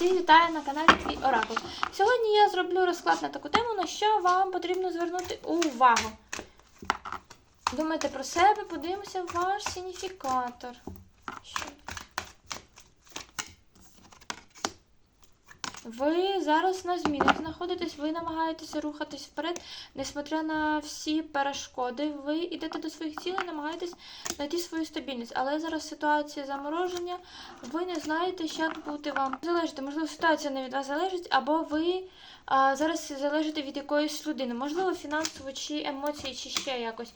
Всіх вітаю на каналі Твій Оракул. Сьогодні я зроблю розклад на таку тему, на що вам потрібно звернути увагу. Думайте про себе, подивимося ваш синіфікатор. Що? Ви зараз на змінах знаходитесь, ви намагаєтеся рухатись вперед, несмотря на всі перешкоди. Ви йдете до своїх цілей, намагаєтесь знайти свою стабільність. Але зараз ситуація замороження, ви не знаєте, як бути вам. Залежите, можливо, ситуація не від вас залежить, або ви а, зараз залежите від якоїсь людини, можливо, фінансово, чи емоції, чи ще якось.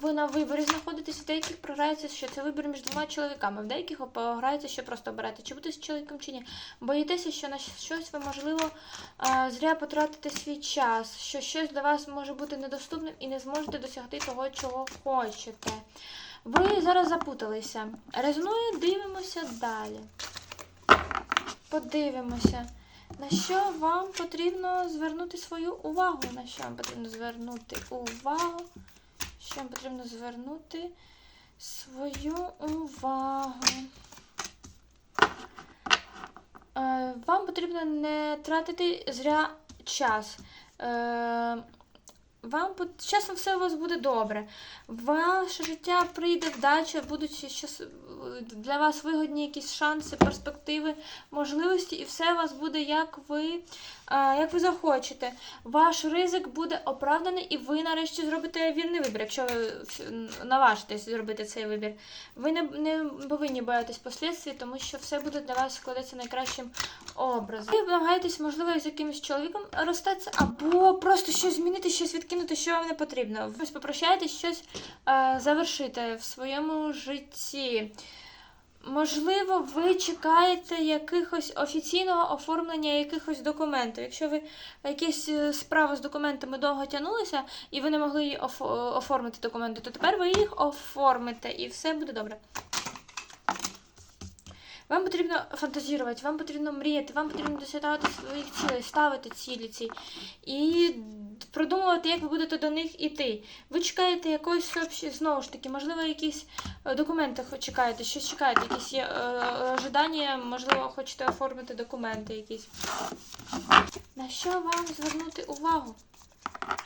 Ви на виборі знаходитесь, в деяких програється, що це вибір між двома чоловіками, в деяких програється, що просто оберете, чи бути з чоловіком, чи ні. Боїтеся, що на щось ви, можливо, зря потратите свій час, що щось для вас може бути недоступним і не зможете досягти того, чого хочете. Ви зараз запуталися. Резонує, дивимося далі. Подивимося, на що вам потрібно звернути свою увагу. На що вам потрібно звернути увагу? Що вам потрібно звернути свою увагу? Е, Вам потрібно не тратити зря час. Вам пот- часом все у вас буде добре. Ваше життя прийде вдача, будуть щас- для вас вигодні якісь шанси, перспективи, можливості, і все у вас буде як ви, а, як ви захочете. Ваш ризик буде оправданий, і ви нарешті зробите вільний вибір, якщо ви наважитесь зробити цей вибір. Ви не, не повинні боятись послідствій, тому що все буде для вас складатися найкращим образом. Ви намагаєтесь, можливо, з якимось чоловіком розстатися, або просто щось змінити, щось відкинути, що вам не потрібно. Ви попрощаєтесь щось е, завершити в своєму житті. Можливо, ви чекаєте якихось офіційного оформлення якихось документів. Якщо ви якісь е, справи з документами довго тягнулися і ви не могли її оформити документи, то тепер ви їх оформите і все буде добре. Вам потрібно фантазірувати, вам потрібно мріяти, вам потрібно досягати своїх цілей, ставити цілі ці і продумувати, як ви будете до них іти. Ви чекаєте сообщ- знову ж таки, можливо, якісь е, документи чекаєте, щось чекаєте, якісь є е, ожидання, можливо, хочете оформити документи якісь. На що вам звернути увагу?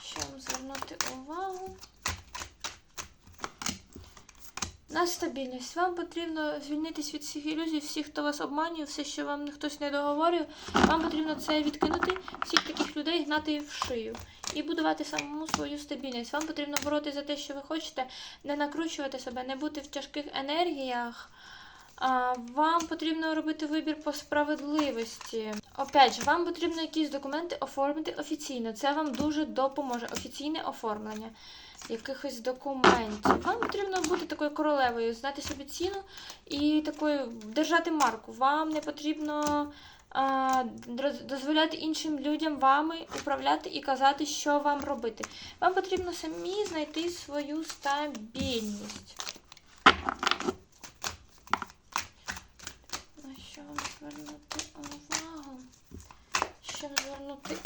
Що вам звернути увагу? На стабільність. Вам потрібно звільнитись від всіх ілюзій, всіх, хто вас обманює, все, що вам хтось не договорив. Вам потрібно це відкинути, всіх таких людей гнати в шию і будувати самому свою стабільність. Вам потрібно боротися за те, що ви хочете, не накручувати себе, не бути в тяжких енергіях. Вам потрібно робити вибір по справедливості. Опять же, вам потрібно якісь документи оформити офіційно. Це вам дуже допоможе. Офіційне оформлення якихось документів. Вам потрібно бути такою королевою, знати собі ціну і такою держати марку. Вам не потрібно а, дозволяти іншим людям вами управляти і казати, що вам робити. Вам потрібно самі знайти свою стабільність. На що вам звернути увагу? Що звернути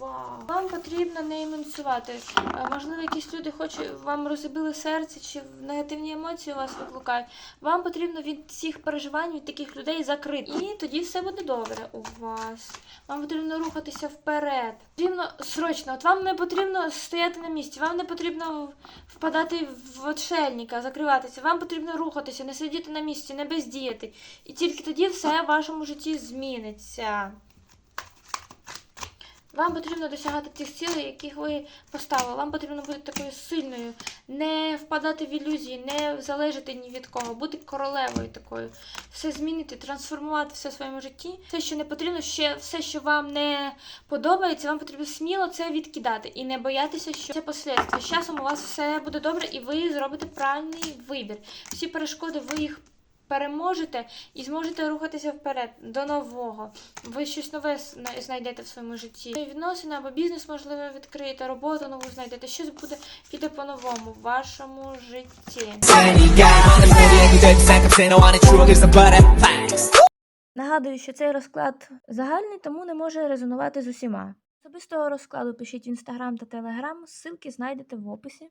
увагу? Вам потрібно не іменсувати. Е, Можливо, якісь люди хочуть вам розбили серце чи негативні емоції у вас викликають. Вам потрібно від всіх переживань від таких людей закрити. І тоді все буде добре у вас. Вам потрібно рухатися вперед. Потрібно срочно. От вам не потрібно стояти на місці, вам не потрібно впадати в отшельника, закриватися. Вам потрібно рухатися, не сидіти на місці, не бездіяти. І тільки тоді все в вашому житті зміниться. Вам потрібно досягати тих цілей, яких ви поставили. Вам потрібно бути такою сильною, не впадати в ілюзії, не залежати ні від кого, бути королевою такою. Все змінити, трансформувати все в своєму житті. Все, що не потрібно, ще все, що вам не подобається, вам потрібно сміло це відкидати і не боятися, що це послідства. З часом у вас все буде добре, і ви зробите правильний вибір. Всі перешкоди ви їх переможете і зможете рухатися вперед до нового. Ви щось нове знайдете в своєму житті. Відносини або бізнес, можливо, відкриєте, роботу нову знайдете. Щось буде піде по-новому в вашому житті. Нагадую, що цей розклад загальний, тому не може резонувати з усіма. Особистого розкладу пишіть в інстаграм та телеграм, ссылки знайдете в описі.